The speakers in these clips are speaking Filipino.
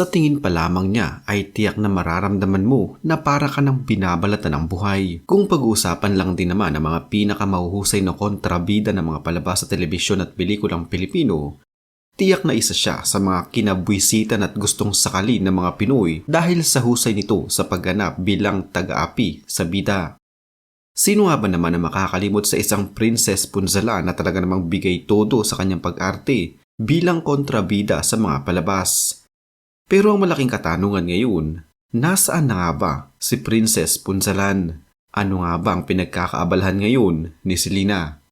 Sa tingin pa lamang niya ay tiyak na mararamdaman mo na para ka ng binabalatan ng buhay. Kung pag-uusapan lang din naman ang mga pinakamahuhusay na kontrabida ng mga palabas sa telebisyon at pelikulang Pilipino, tiyak na isa siya sa mga kinabwisitan at gustong sakali ng mga Pinoy dahil sa husay nito sa pagganap bilang taga-api sa bida. Sino nga ba naman ang makakalimot sa isang Princess Punzala na talaga namang bigay todo sa kanyang pag-arte bilang kontrabida sa mga palabas? Pero ang malaking katanungan ngayon, nasaan na nga ba si Princess Punzalan? Ano nga ba ang pinagkakaabalahan ngayon ni Selena?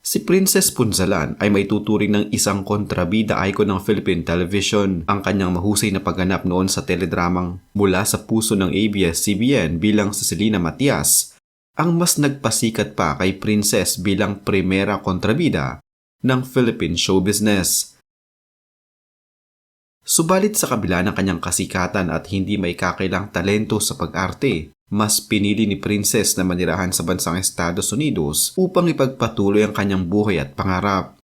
Si Princess Punzalan ay may tuturing ng isang kontrabida icon ng Philippine television. Ang kanyang mahusay na pagganap noon sa teledramang mula sa puso ng ABS-CBN bilang si Selena Matias ang mas nagpasikat pa kay Princess bilang primera kontrabida ng Philippine show business. Subalit sa kabila ng kanyang kasikatan at hindi may kakailang talento sa pag-arte, mas pinili ni Princess na manirahan sa bansang Estados Unidos upang ipagpatuloy ang kanyang buhay at pangarap.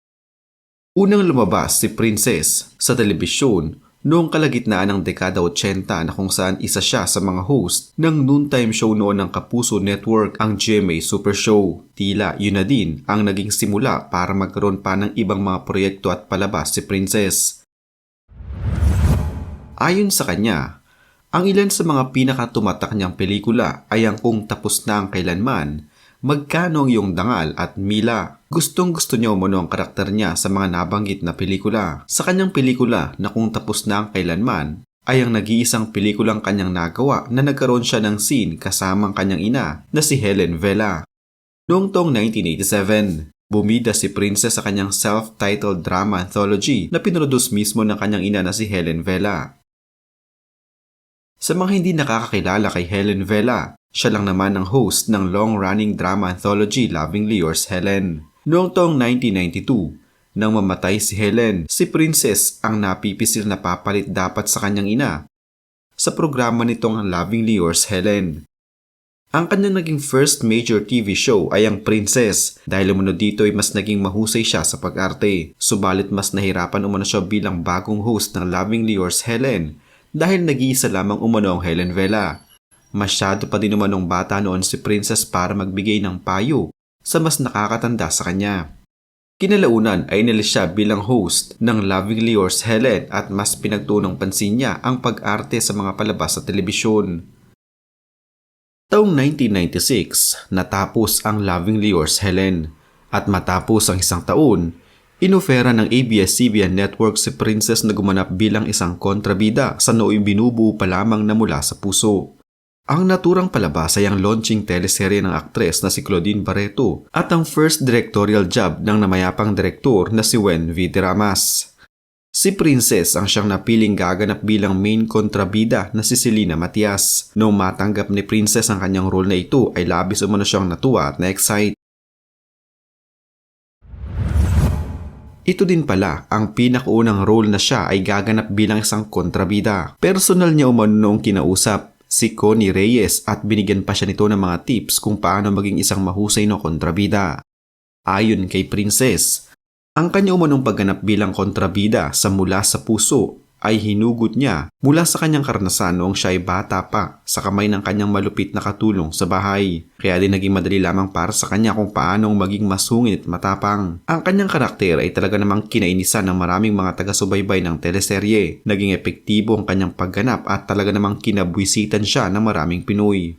Unang lumabas si Princess sa telebisyon noong kalagitnaan ng dekada 80 na kung saan isa siya sa mga host ng noontime show noon ng Kapuso Network ang GMA Super Show. Tila yun na din ang naging simula para magkaroon pa ng ibang mga proyekto at palabas si Princess. Ayon sa kanya, ang ilan sa mga pinakatumatak niyang pelikula ay ang kung tapos na ang kailanman, magkano ang iyong dangal at mila. Gustong gusto niya umano ang karakter niya sa mga nabanggit na pelikula. Sa kanyang pelikula na kung tapos na ang kailanman, ay ang nag-iisang pelikulang kanyang nagawa na nagkaroon siya ng scene kasamang kanyang ina na si Helen Vela. Noong tong 1987, bumida si Princess sa kanyang self-titled drama anthology na pinroduce mismo ng kanyang ina na si Helen Vela. Sa mga hindi nakakakilala kay Helen Vela, siya lang naman ang host ng long-running drama anthology Lovingly Yours Helen. Noong taong 1992, nang mamatay si Helen, si Princess ang napipisil na papalit dapat sa kanyang ina sa programa nitong Lovingly Yours Helen. Ang kanyang naging first major TV show ay ang Princess dahil umano dito ay mas naging mahusay siya sa pag-arte. Subalit mas nahirapan umano siya bilang bagong host ng Lovingly Yours Helen dahil nag-iisa lamang umano ang Helen Vela. Masyado pa din umanong bata noon si Princess para magbigay ng payo sa mas nakakatanda sa kanya. Kinalaunan ay inalis siya bilang host ng Lovingly Yours Helen at mas pinagtunong pansin niya ang pag-arte sa mga palabas sa telebisyon. Taong 1996, natapos ang Lovingly Yours Helen at matapos ang isang taon, Inofera ng ABS-CBN Network si Princess na gumanap bilang isang kontrabida sa nooy binubuo pa lamang na mula sa puso. Ang naturang palabas ay ang launching teleserye ng aktres na si Claudine Barreto at ang first directorial job ng namayapang direktor na si Wen V. Ramas. Si Princess ang siyang napiling gaganap bilang main kontrabida na si Selena Matias. Noong matanggap ni Princess ang kanyang role na ito ay labis umano siyang natuwa at na-excite. Ito din pala ang pinakaunang role na siya ay gaganap bilang isang kontrabida. Personal niya umano noong kinausap si Connie Reyes at binigyan pa siya nito ng mga tips kung paano maging isang mahusay na kontrabida. Ayon kay Princess, ang kanya umanong pagganap bilang kontrabida sa mula sa puso ay hinugot niya mula sa kanyang karanasan noong siya ay bata pa sa kamay ng kanyang malupit na katulong sa bahay. Kaya din naging madali lamang para sa kanya kung paanong maging masungit at matapang. Ang kanyang karakter ay talaga namang kinainisan ng maraming mga taga-subaybay ng teleserye. Naging epektibo ang kanyang pagganap at talaga namang kinabwisitan siya ng maraming Pinoy.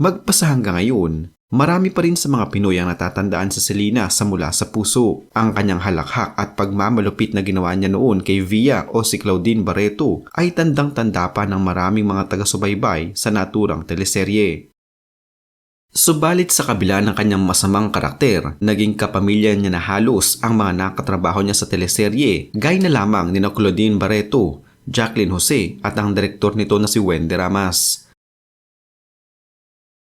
Magpasa hanggang ngayon, Marami pa rin sa mga Pinoy ang natatandaan sa Selena sa mula sa puso. Ang kanyang halakhak at pagmamalupit na ginawa niya noon kay Via o si Claudine Barreto ay tandang-tanda pa ng maraming mga taga-subaybay sa naturang teleserye. Subalit sa kabila ng kanyang masamang karakter, naging kapamilya niya na halos ang mga nakatrabaho niya sa teleserye, gay na lamang ni Claudine Barreto, Jacqueline Jose at ang direktor nito na si Wendy Ramas.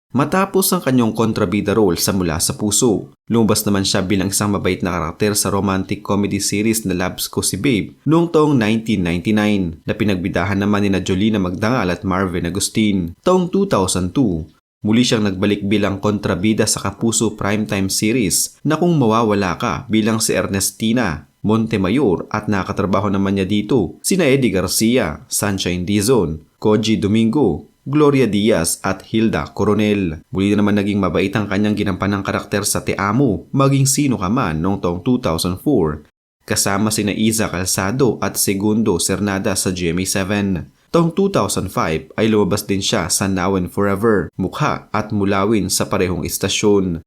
Matapos ang kanyang kontrabida role sa Mula sa Puso, lumabas naman siya bilang isang mabait na karakter sa romantic comedy series na Labs Ko Si Babe noong taong 1999 na pinagbidahan naman ni na Jolina Magdangal at Marvin Agustin. Taong 2002, Muli siyang nagbalik bilang kontrabida sa Kapuso primetime series na kung mawawala ka bilang si Ernestina Montemayor at nakatrabaho naman niya dito sina Eddie Garcia, Sunshine Dizon, Koji Domingo, Gloria Diaz at Hilda Coronel. Muli na naman naging mabait ang kanyang ginampanang karakter sa Te Amo, maging sino ka man noong taong 2004. Kasama sina Iza Calzado at Segundo Cernada sa GMA7. Taong 2005 ay lumabas din siya sa Now and Forever, Mukha at Mulawin sa parehong istasyon.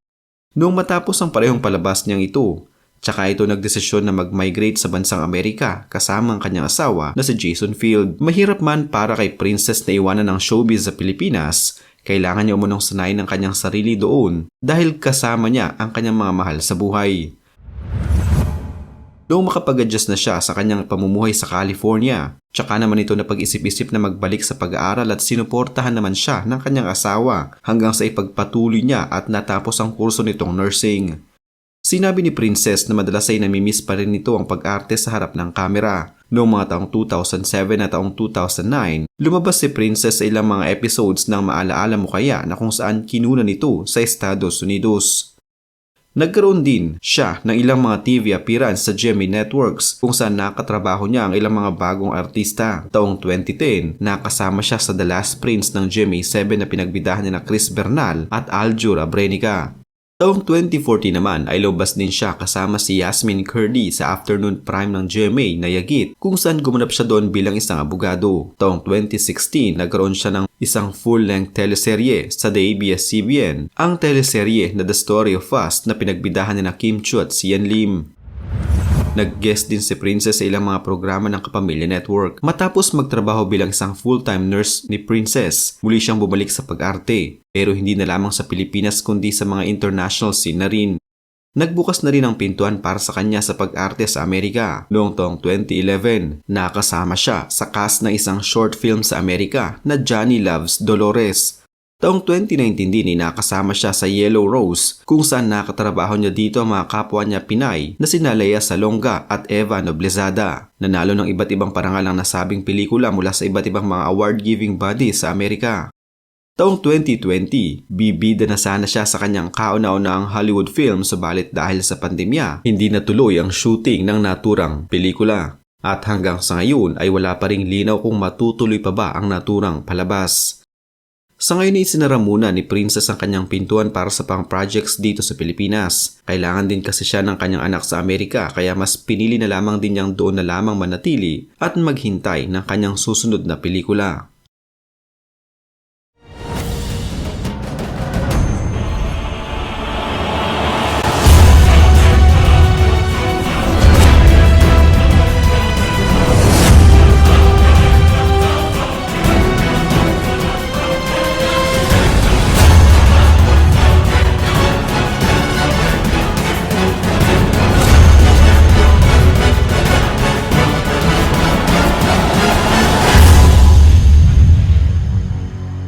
Noong matapos ang parehong palabas niyang ito, tsaka ito nagdesisyon na mag-migrate sa bansang Amerika kasama ang kanyang asawa na si Jason Field. Mahirap man para kay Princess na iwanan ng showbiz sa Pilipinas, kailangan niya umunong sanayin ang kanyang sarili doon dahil kasama niya ang kanyang mga mahal sa buhay. Noong makapag-adjust na siya sa kanyang pamumuhay sa California, tsaka naman ito na pag-isip-isip na magbalik sa pag-aaral at sinuportahan naman siya ng kanyang asawa hanggang sa ipagpatuloy niya at natapos ang kurso nitong nursing. Sinabi ni Princess na madalas ay namimiss pa rin nito ang pag-arte sa harap ng kamera. Noong mga taong 2007 at taong 2009, lumabas si Princess sa ilang mga episodes ng Maalaala Mo Kaya na kung saan kinuna nito sa Estados Unidos. Nagkaroon din siya ng ilang mga TV appearance sa GMA Networks kung saan nakatrabaho niya ang ilang mga bagong artista. Taong 2010, nakasama siya sa The Last Prince ng GMA7 na pinagbidahan ni na Chris Bernal at Aljura Brenica. Taong 2014 naman ay lobas din siya kasama si Yasmin Curdy sa afternoon prime ng GMA na Yagit kung saan gumanap siya doon bilang isang abogado. Taong 2016 nagkaroon siya ng isang full-length teleserye sa ABS-CBN, ang teleserye na The Story of Us na pinagbidahan ni na Kim Chu at Sian Lim. Nag-guest din si Princess sa ilang mga programa ng Kapamilya Network. Matapos magtrabaho bilang isang full-time nurse ni Princess, muli siyang bumalik sa pag-arte. Pero hindi na lamang sa Pilipinas kundi sa mga international scene na rin. Nagbukas na rin ang pintuan para sa kanya sa pag-arte sa Amerika. Noong taong 2011, nakasama siya sa cast ng isang short film sa Amerika na Johnny Loves Dolores Taong 2019 din ay nakasama siya sa Yellow Rose kung saan nakatrabaho niya dito ang mga kapwa niya Pinay na sina Lea Salonga at Eva Noblezada. Nanalo ng iba't ibang parangal ang nasabing pelikula mula sa iba't ibang mga award-giving bodies sa Amerika. Taong 2020, bibida na sana siya sa kanyang kauna-unahang Hollywood film subalit dahil sa pandemya, hindi natuloy ang shooting ng naturang pelikula. At hanggang sa ngayon ay wala pa ring linaw kung matutuloy pa ba ang naturang palabas. Sa ngayon ay sinara muna ni Princess ang kanyang pintuan para sa pang projects dito sa Pilipinas. Kailangan din kasi siya ng kanyang anak sa Amerika kaya mas pinili na lamang din niyang doon na lamang manatili at maghintay ng kanyang susunod na pelikula.